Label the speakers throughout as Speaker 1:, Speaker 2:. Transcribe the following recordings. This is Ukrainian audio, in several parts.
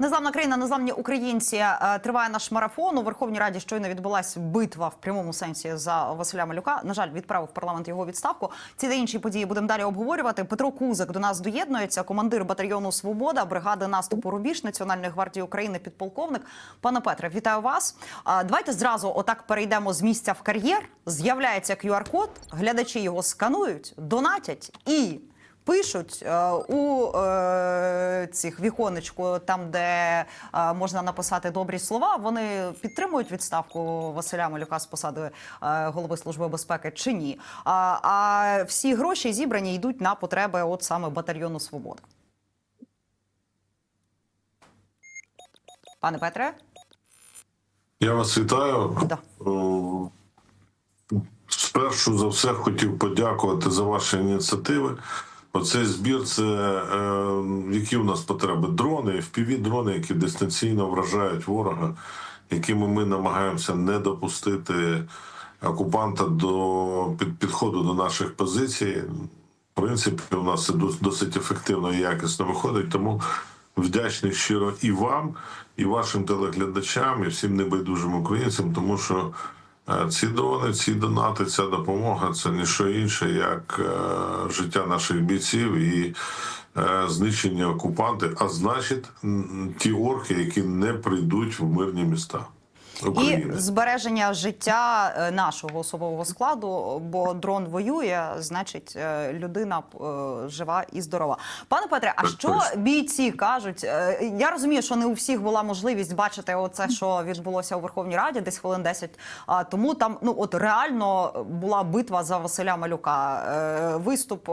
Speaker 1: Незламна країна, незламні українці. Е, Триває наш марафон. У Верховній Раді щойно відбулась битва в прямому сенсі за Василя Малюка. На жаль, відправив парламент його відставку. Ці та інші події будемо далі обговорювати. Петро Кузик до нас доєднується, командир батальйону Свобода, бригади наступу Рубіж Національної гвардії України, підполковник. Пане Петре, вітаю вас. Давайте зразу отак перейдемо з місця в кар'єр. З'являється QR-код, глядачі його сканують, донатять і. Пишуть е, у е, цих віконечку, там де е, можна написати добрі слова. Вони підтримують відставку Василя Малюка з посади голови служби безпеки чи ні. А, а всі гроші зібрані йдуть на потреби от саме батальйону Свобода. Пане Петре,
Speaker 2: Я вас вітаю.
Speaker 1: Да.
Speaker 2: Спершу за все хотів подякувати за ваші ініціативи. Оцей збір це е, які у нас потреби? Дрони, fpv дрони, які дистанційно вражають ворога, якими ми намагаємося не допустити окупанта до під, підходу до наших позицій. В принципі, у нас це досить ефективно і якісно виходить. Тому вдячний щиро і вам, і вашим телеглядачам, і всім небайдужим українцям, тому що ці дрони, ці донати, ця допомога це не що інше, як е, життя наших бійців і е, знищення окупанти, а значить, ті орки, які не прийдуть в мирні міста.
Speaker 1: І збереження життя е, нашого особового складу, бо дрон воює, значить е, людина е, жива і здорова. Пане Петре, а що бійці кажуть? Я розумію, що не у всіх була можливість бачити оце, що відбулося у Верховній Раді, десь хвилин 10 а, тому. Там ну от реально була битва за Василя Малюка. Виступ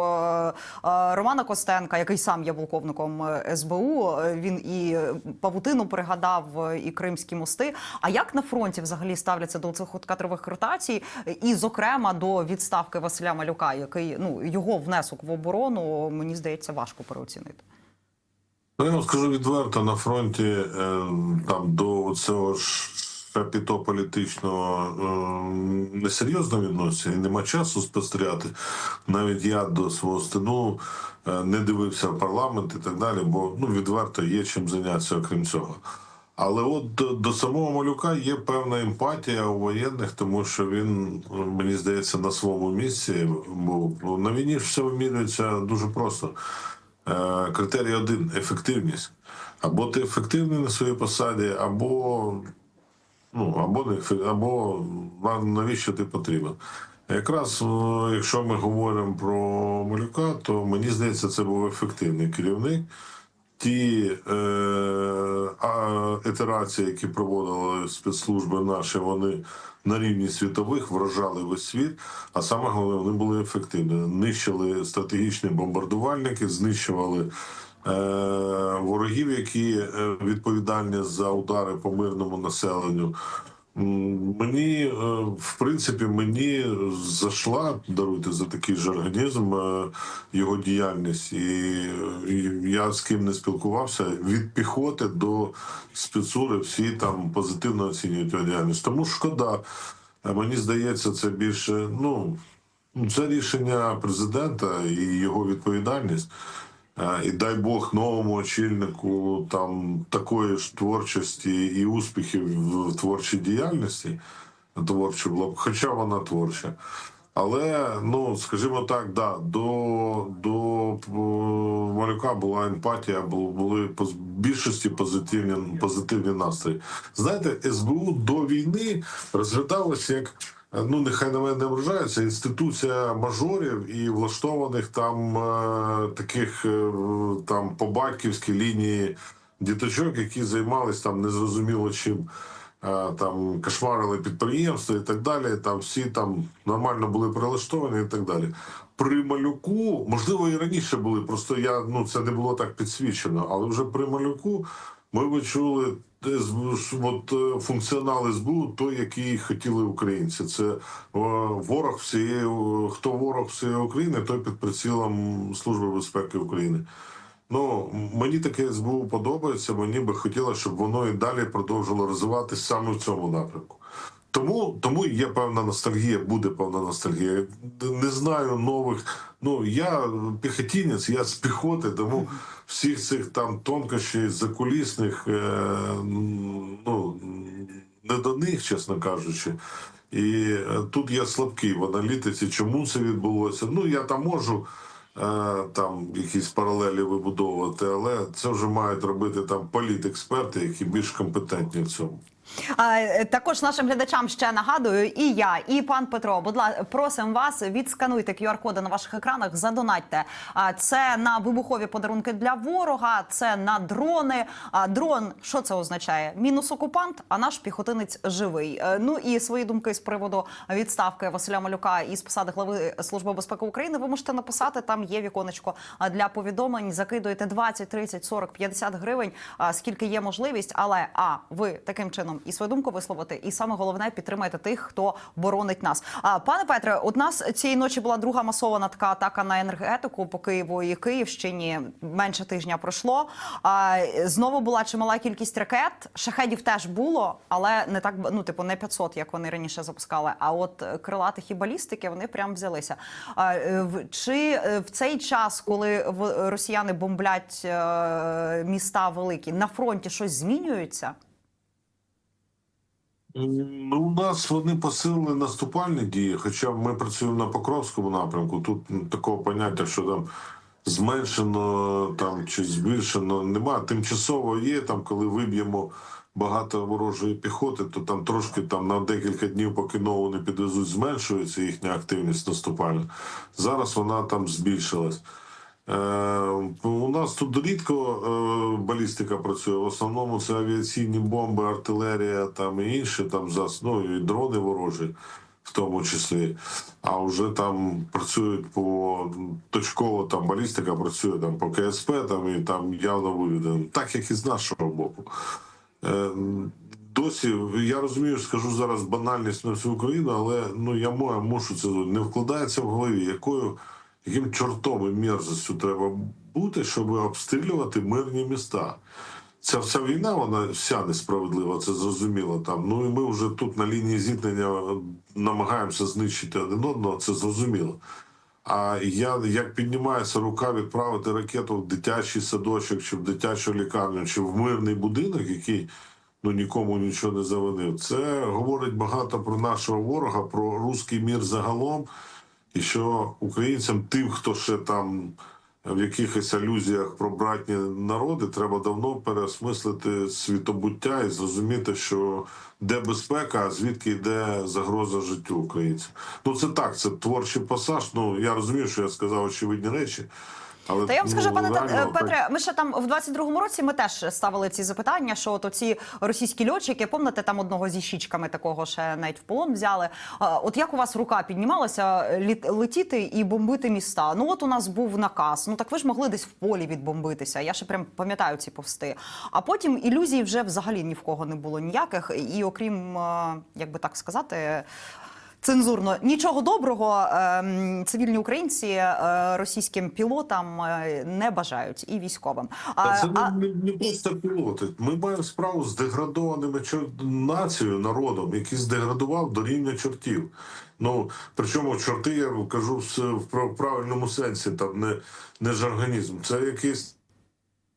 Speaker 1: Романа Костенка, який сам є полковником СБУ. Він і павутину пригадав, і Кримські мости. А як на фронті взагалі ставляться до цих кадрових ротацій, і, зокрема, до відставки Василя Малюка, який ну його внесок в оборону, мені здається, важко переоцінити.
Speaker 2: Ну, я вам скажу відверто, на фронті е, там до цього ж шапіто політичного е, несерйозно відноситься і нема часу спостерігати. Навіть я до свого стину е, не дивився парламент і так далі, бо ну відверто є чим зайнятися, окрім цього. Але от до, самого малюка є певна емпатія у воєнних, тому що він, е, мені здається, на своєму місці. Бо на війні все вимірюється дуже просто. Е, Критерій один ефективність. Або ти ефективний на своїй посаді, або ну або не або навіщо ти потрібен. Якраз е, якщо ми говоримо про малюка, то мені здається, це був ефективний керівник. Ті е, а, ітерації, які проводили спецслужби наші, вони на рівні світових вражали весь світ. А саме головне, вони були ефективні. Нищили стратегічні бомбардувальники, знищували е, ворогів, які е, відповідальні за удари по мирному населенню. Мені, е, в принципі, мені зайшла, даруйте за такий же організм, е, його діяльність. І, і я з ким не спілкувався, від піхоти до спецури всі там позитивно оцінюють його діяльність. Тому шкода. Е, Мені здається, це більше, ну, це рішення президента і його відповідальність. І дай Бог новому очільнику там такої ж творчості і успіхів в творчій діяльності, творчу було б, хоча вона творча. Але, ну, скажімо так, да, до, до е, Малюка була емпатія, бу- були по більшості позитивні, позитивні настрої. Знаєте, СБУ до війни розглядалося як ну нехай на мене не вражається інституція мажорів і влаштованих там е, таких е, там по батьківській лінії діточок, які займались там незрозуміло чим. е, Там кошмарили підприємства і так далі. Там всі там нормально були прилаштовані і так далі. При малюку, можливо, і раніше були. Просто я ну це не було так підсвічено. Але вже при малюку ми е, з- от, е, функціонал СБУ, той, який хотіли українці. Це е, ворог всієї, е, хто ворог всієї України, той під прицілом Служби безпеки України. Ну мені таке СБУ подобається. Мені би хотілося, щоб воно і далі продовжило розвиватися саме в цьому напрямку. Тому, тому є певна ностальгія, буде певна ностальгія. Не знаю нових. Ну я піхотінець, я з піхоти, тому всіх цих там тонкощів закулісних, е, ну не до них, чесно кажучи. І е, тут я слабкий в аналітиці, чому це відбулося. Ну я там можу е, там якісь паралелі вибудовувати, але це вже мають робити там політексперти, які більш компетентні в цьому.
Speaker 1: Е, Також нашим глядачам ще нагадую, і я, і пан Петро. Будь ласка, просимо вас, відскануйте QR-коди на ваших екранах, задонатьте. Це на вибухові подарунки для ворога, це на дрони. А дрон, що це означає? Мінус окупант, а наш піхотинець живий. Е, Ну і свої думки з приводу відставки Василя Малюка із посади глави Служби безпеки України. Ви можете написати. Там є віконечко для повідомлень. Закидуєте 20, 30, 40, 50 гривень, скільки є можливість. Але а ви таким чином і свою думку висловити, і саме головне підтримайте тих, хто боронить нас. А пане Петре, у нас цієї ночі була друга масована така атака на енергетику по Києву і Київщині. Менше тижня пройшло. А знову була чимала кількість ракет. Шахедів теж було, але не так ну, типу, не 500, як вони раніше запускали. А от крилатих і балістики вони прям взялися. А, е, чи е, в цей час, коли росіяни бомблять е, міста великі, на фронті щось змінюється?
Speaker 2: Ну, у нас вони посилили наступальні дії, хоча ми працюємо на Покровському напрямку. Тут такого поняття, що там зменшено там чи збільшено, немає. Тимчасово є там, коли виб'ємо багато ворожої піхоти, то там трошки там на декілька днів, поки нову не підвезуть, зменшується їхня активність наступальна. Зараз вона там збільшилась. Е, у нас тут рідко е, балістика працює. В основному це авіаційні бомби, артилерія там і інше, там зас, ну, і дрони ворожі, в тому числі. А вже там працюють по точково там балістика працює там по КСП, там і там явно виведено, так як і з нашого боку. Е, Досі я розумію, скажу зараз банальність на всю Україну, але ну я маю, мушу це не вкладається в голові, якою яким чортом і мерзостю треба бути, щоб обстрілювати мирні міста. Ця вся війна, вона вся несправедлива, це зрозуміло. Там ну і ми вже тут на лінії зіткнення намагаємося знищити один одного, це зрозуміло. А я як піднімається рука відправити ракету в дитячий садочок, чи в дитячу лікарню, чи в мирний будинок, який ну нікому нічого не завинив. Це говорить багато про нашого ворога, про руський мір загалом, і що українцям, тим, хто ще там в якихось алюзіях про братні народи, треба давно переосмислити світобуття і зрозуміти, що де безпека, а звідки йде загроза життю українців. Ну це так, це творчий пасаж. Ну я розумію, що я сказав очевидні речі. Але
Speaker 1: Та я вам скажу,
Speaker 2: ну,
Speaker 1: пане
Speaker 2: реально,
Speaker 1: Петре, ми ще там в 22-му році ми теж ставили ці запитання, що от оці російські льотчики, пам'ятаєте, там одного зі щічками такого ще навіть в полон взяли. От як у вас рука піднімалася летіти і бомбити міста? Ну от у нас був наказ. Ну так ви ж могли десь в полі відбомбитися. Я ще прям пам'ятаю ці повсти. А потім ілюзій вже взагалі ні в кого не було ніяких. І окрім, е, як би так сказати. Цензурно нічого доброго ем, цивільні українці е, російським пілотам е, не бажають і військовим. А,
Speaker 2: це
Speaker 1: а,
Speaker 2: не, не просто пілоти. Ми маємо справу з деградованими чор- нацією, народом, який здеградував до рівня чортів. Ну причому чорти, я кажу в, в прав- правильному сенсі, там не, не жаргонізм. Це якийсь.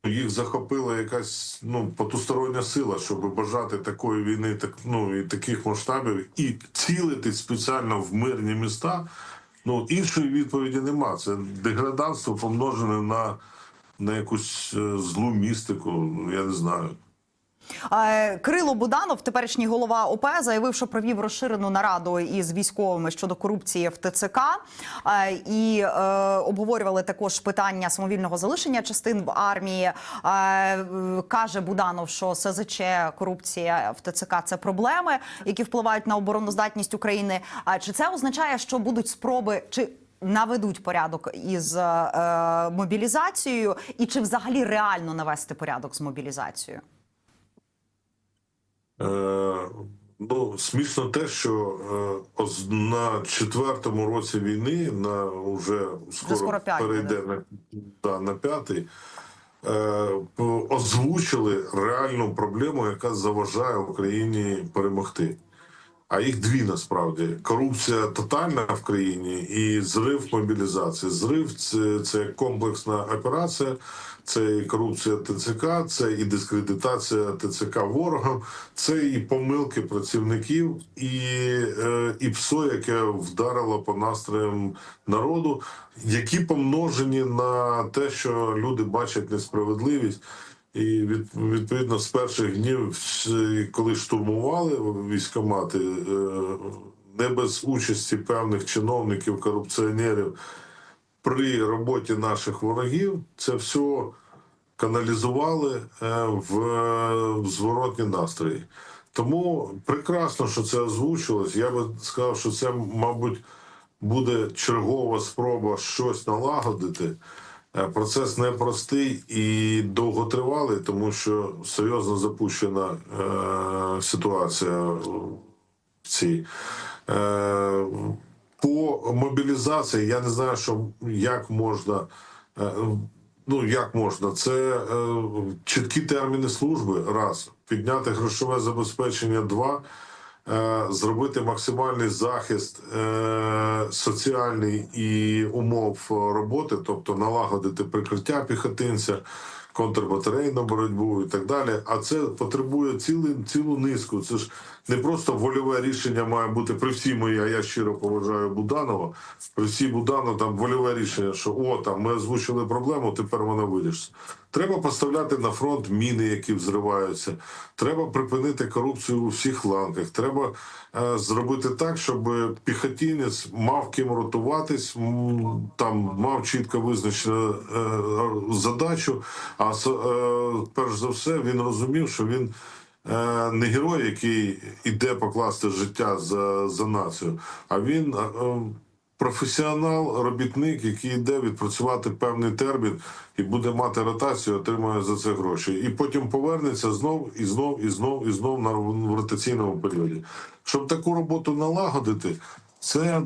Speaker 2: Їх захопила якась ну потустороння сила, щоб бажати такої війни, так ну і таких масштабів, і цілити спеціально в мирні міста. Ну іншої відповіді нема. Це деграданство помножене на, на якусь е, злу містику. Я не знаю.
Speaker 1: Е, Крило Буданов, теперішній голова ОП, заявив, що провів розширену нараду із військовими щодо корупції в ТЦК і е, обговорювали також питання самовільного залишення частин в армії. Каже Буданов, що СЗЧ корупція в ТЦК це проблеми, які впливають на обороноздатність України. А чи це означає, що будуть спроби чи наведуть порядок із е, мобілізацією, і чи взагалі реально навести порядок з мобілізацією?
Speaker 2: Е, ну, смішно те, що е, на четвертому році війни, на уже скоро,
Speaker 1: скоро
Speaker 2: перейде на, да, на п'ятий, е, озвучили реальну проблему, яка заважає Україні перемогти. а їх дві насправді. Корупція тотальна в країні і зрив мобілізації. Зрив це, це комплексна операція, це і корупція ТЦК, це і дискредитація ТЦК ворогам, це і помилки працівників, і, е, і ПСО, яке вдарило по настроям народу, які помножені на те, що люди бачать несправедливість. І від, відповідно з перших днів, коли штурмували військомати, е, не без участі певних чиновників, корупціонерів при роботі наших ворогів, це все каналізували е, в, в зворотні настрої. Тому прекрасно, що це озвучилось. Я би сказав, що це, мабуть, буде чергова спроба щось налагодити. Е, Процес непростий і довготривалий, тому що серйозно запущена е, ситуація в цій. Е, по мобілізації я не знаю, що як можна. е, Ну, як можна? Це е, чіткі терміни служби, раз, підняти грошове забезпечення, два, е, зробити максимальний захист е, соціальний і умов роботи, тобто налагодити прикриття піхотинця, контрбатарейну боротьбу і так далі. А це потребує цілу, цілу низку. Це ж не просто вольове рішення має бути при всій моїй, а я щиро поважаю Буданова. При всій Буданова там вольове рішення, що о, там ми озвучили проблему, тепер вона вирішиться. Треба поставляти на фронт міни, які взриваються. Треба припинити корупцію у всіх ланках. Треба е, зробити так, щоб піхотінець мав ким ротуватись, там мав чітко визначену е, задачу. А е, перш за все він розумів, що він не герой, який іде покласти життя за, за націю, а він. е, е, Професіонал, робітник, який йде відпрацювати певний термін і буде мати ротацію, отримує за це гроші. І потім повернеться знов і знов, і знов, і знов на ротаційному періоді. Щоб таку роботу налагодити, це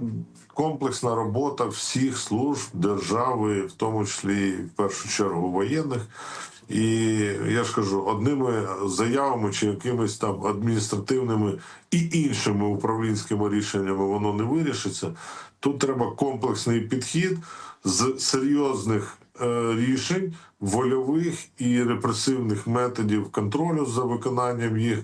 Speaker 2: комплексна робота всіх служб держави, в тому числі в першу чергу воєнних. І я ж кажу, одними заявами чи якимись там адміністративними і іншими управлінськими рішеннями воно не вирішиться. Тут треба комплексний підхід з серйозних е, рішень, вольових і репресивних методів контролю за виконанням їх.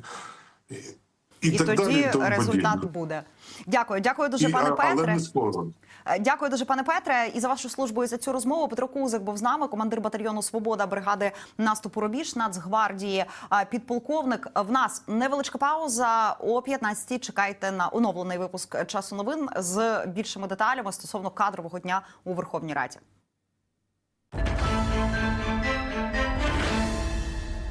Speaker 2: І,
Speaker 1: І,
Speaker 2: так
Speaker 1: тоді
Speaker 2: далі, і тому
Speaker 1: результат
Speaker 2: подібне.
Speaker 1: буде. Дякую, дякую дуже,
Speaker 2: І,
Speaker 1: пане
Speaker 2: але
Speaker 1: Петре.
Speaker 2: не скоро.
Speaker 1: Е, Дякую дуже, пане Петре, і за вашу службу і за цю розмову. Петро Кузик був з нами, командир батальйону Свобода бригади наступу Рубіж Нацгвардії, е, підполковник. В нас невеличка пауза о 15-й. Чекайте на оновлений випуск часу новин з більшими деталями стосовно кадрового дня у Верховній Раді.